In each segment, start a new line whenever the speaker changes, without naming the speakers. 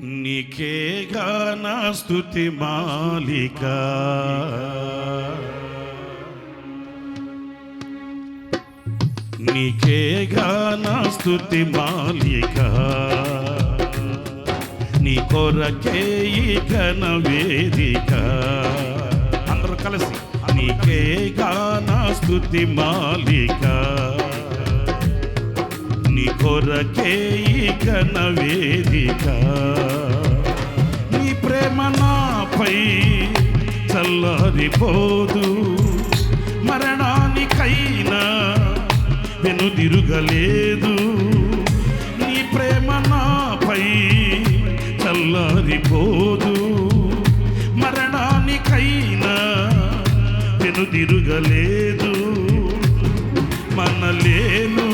నీకేగా నా స్థుతి మాలిక. నీకేగా నా స్థుతి మాలిక. నీ కొరకే ఈ ఘన వేదిక. అందరూ కలిసి నీకేగా నా స్థుతి మాలిక. కొరకే ఈ ఘన వేదిక నీ ప్రేమ నాపై చల్లారిపోదు. మరణానికైనా వెనుదిరుగలేదు నీ ప్రేమ నాపై చల్లారిపోదు. మరణానికైనా వెనుదిరుగలేదు మనలేను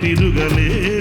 తిరుగలే.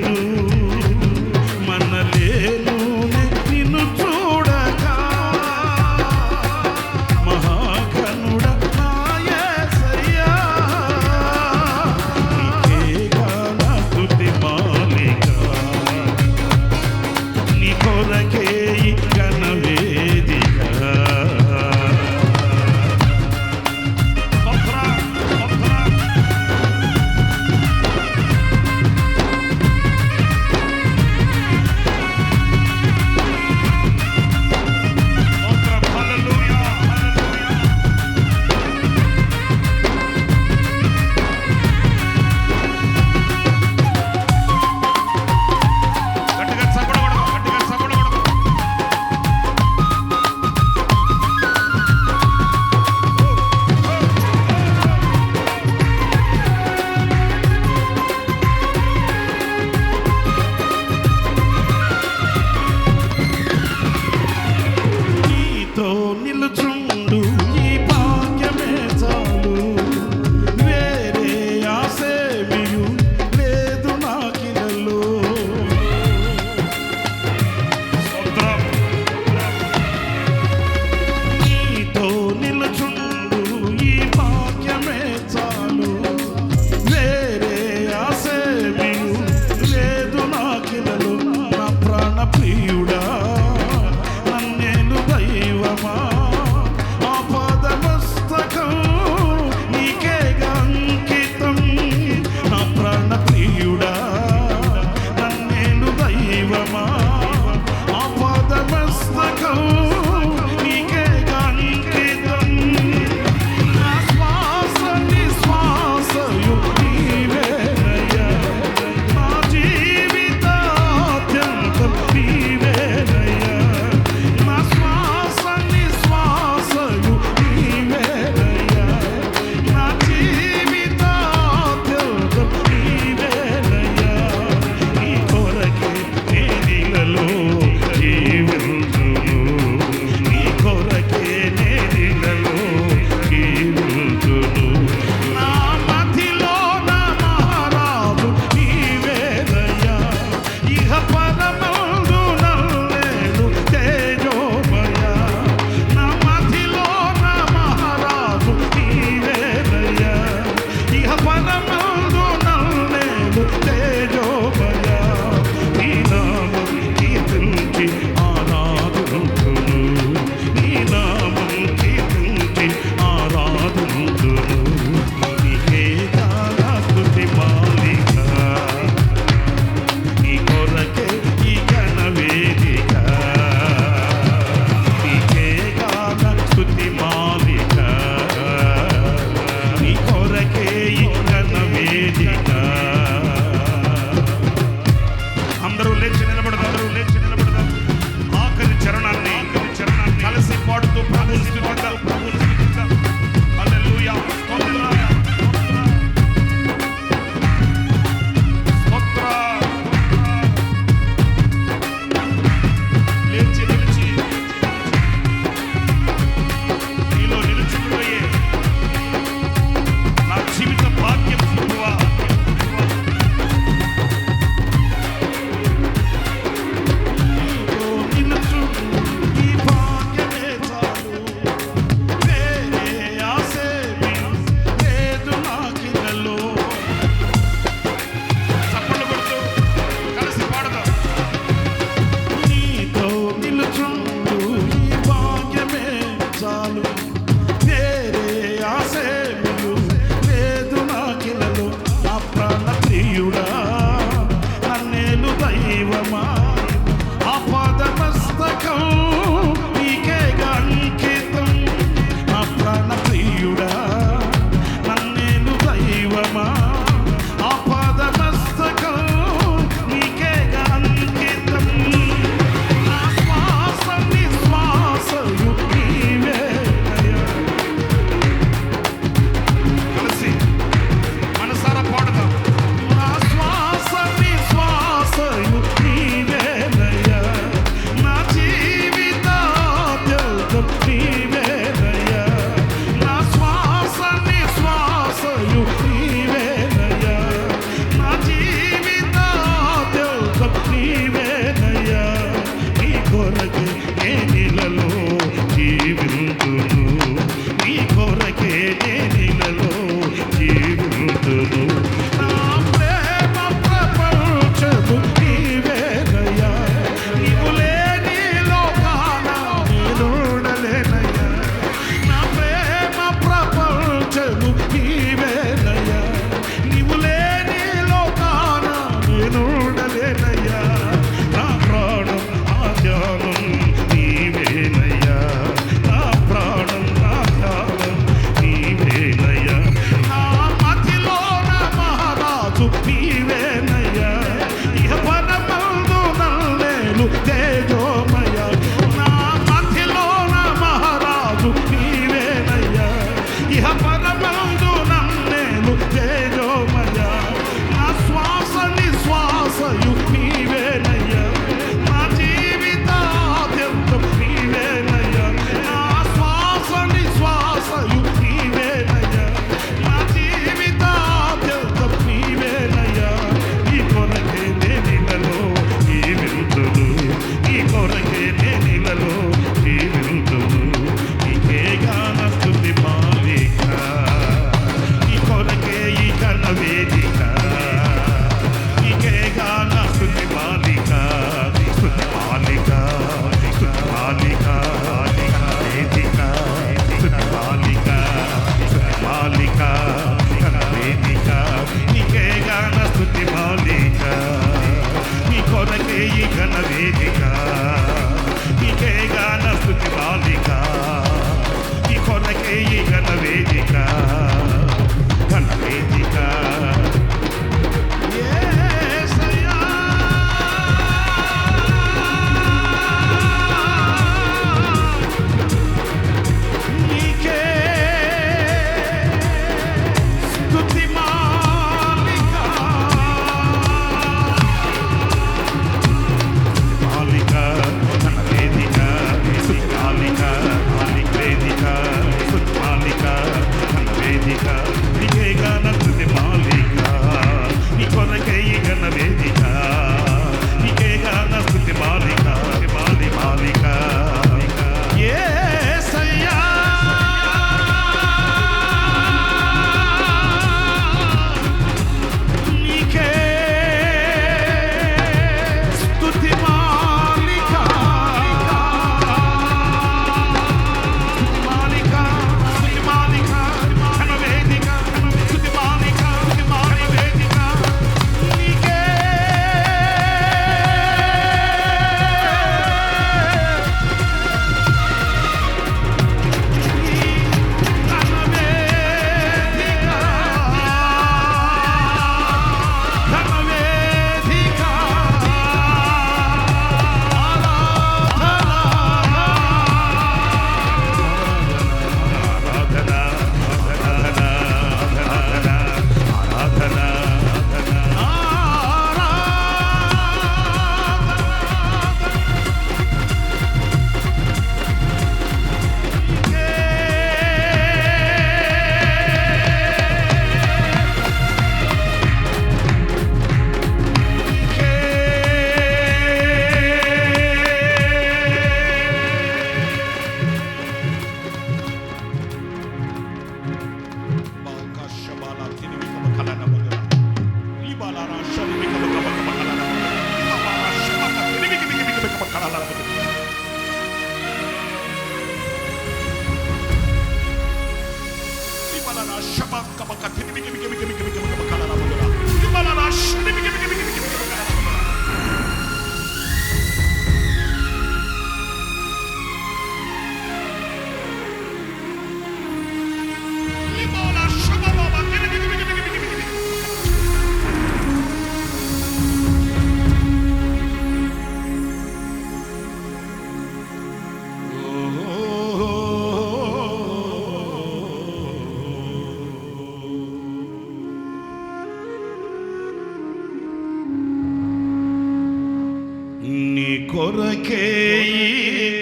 నీ కొరకే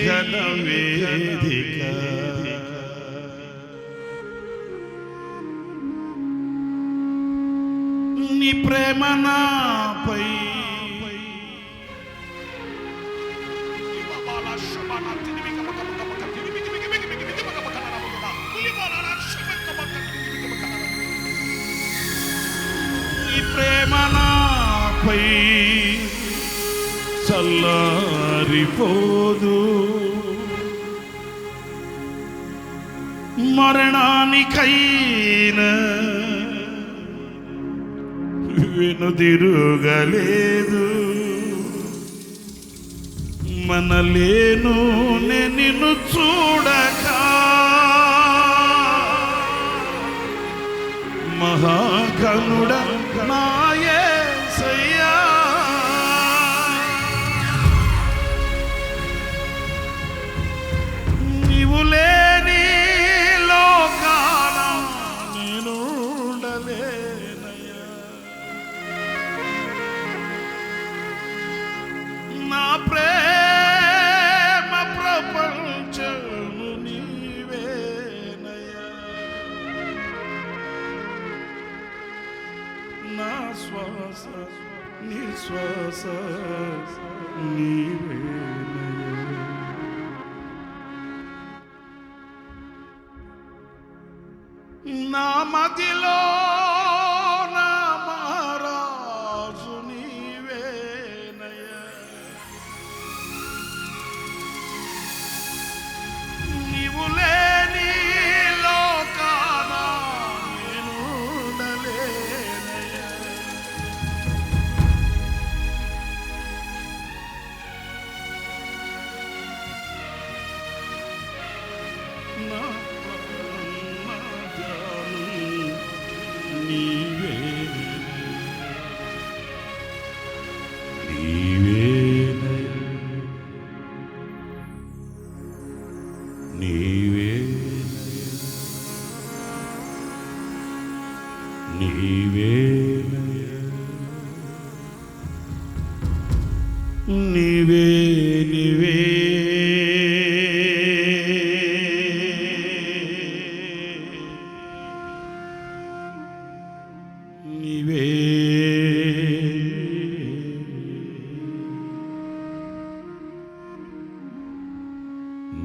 ఘన వేదిక నీ ప్రేమ నాపై. నీ ప్రేమ నాపై. చల్లారిపోదు. మరణానికైన వెనుదిరుగలేదు. మనలేను నిన్ను చూడక. మహాకనుడ నా ശ്വാസ നിശ്വാസ നീ വേണ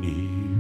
你。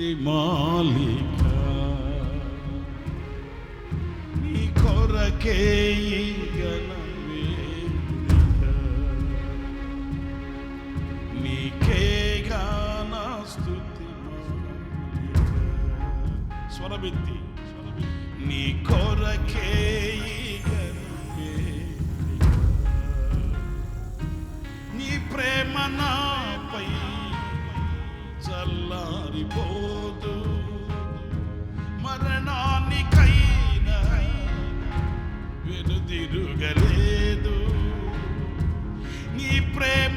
శక్తి మాలిక. నీ కొరకే స్వరమెత్తి నీ కొరకే నీ ప్రేమ నా మారిపోదు మరణానికైనా వెనుదిరుగలేదు. నీ ప్రేమ